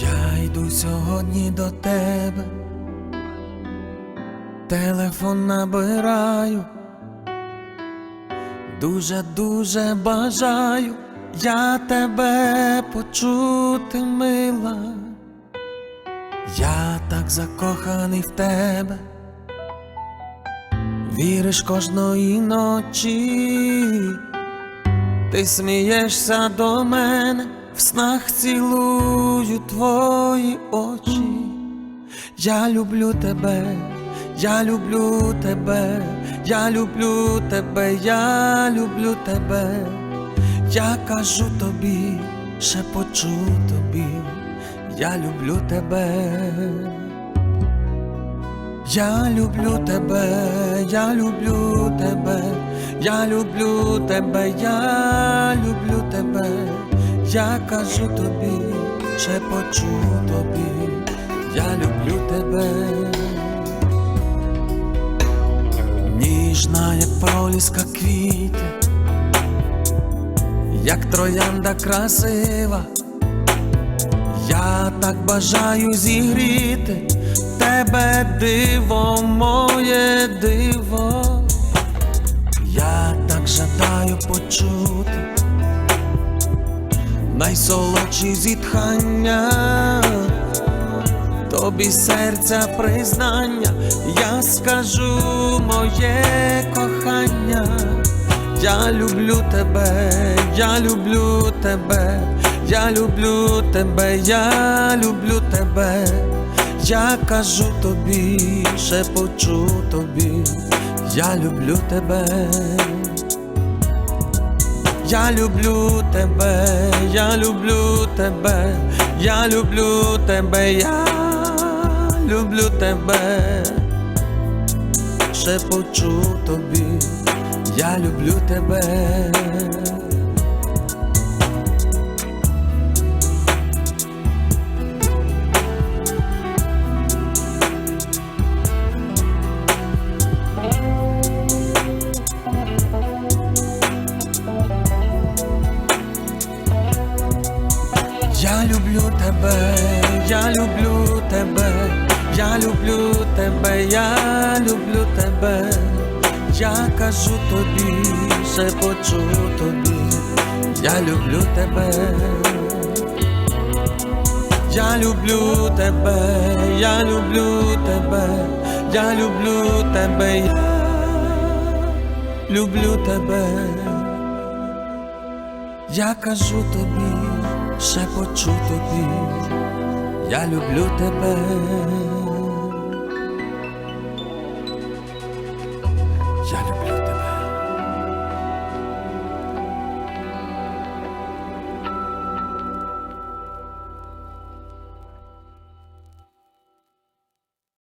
Я йду сьогодні до тебе, телефон набираю, дуже-дуже бажаю. Я тебе почути мила, я так закоханий в тебе віриш кожної ночі, ти смієшся до мене, в снах цілую твої очі. Я люблю тебе, я люблю тебе, я люблю тебе, я люблю тебе. Я кажу тобі, шепочу тобі, я люблю тебе. Я люблю тебе, я люблю тебе, я люблю тебе, я люблю тебе, я кажу тобі, шепочу тобі, я люблю тебе. Ніжна, як проліска квіти, як троянда красива. Я так бажаю зігріти диво, моє диво. Я так жадаю почути найсолодші зітхання, тобі серця признання, я скажу моє кохання. Я люблю тебе, я люблю тебе, я люблю тебе, я люблю тебе, я кажу тобі, шепочу тобі, я люблю тебе, я люблю тебе, я люблю тебе, я люблю тебе, я люблю тебе, шепочу тобі. Я люблю тебе. Люблю тебе, я люблю тебе, я люблю тебе, я люблю тебе. Я кажу тобі, шепочу тобі, я люблю тебе, я люблю тебе, я люблю тебе, я люблю тебе, я люблю тебе, я кажу тобі, Σε πω τσούτε, Βίλ. Για το πλούτε, Πέ. Για το.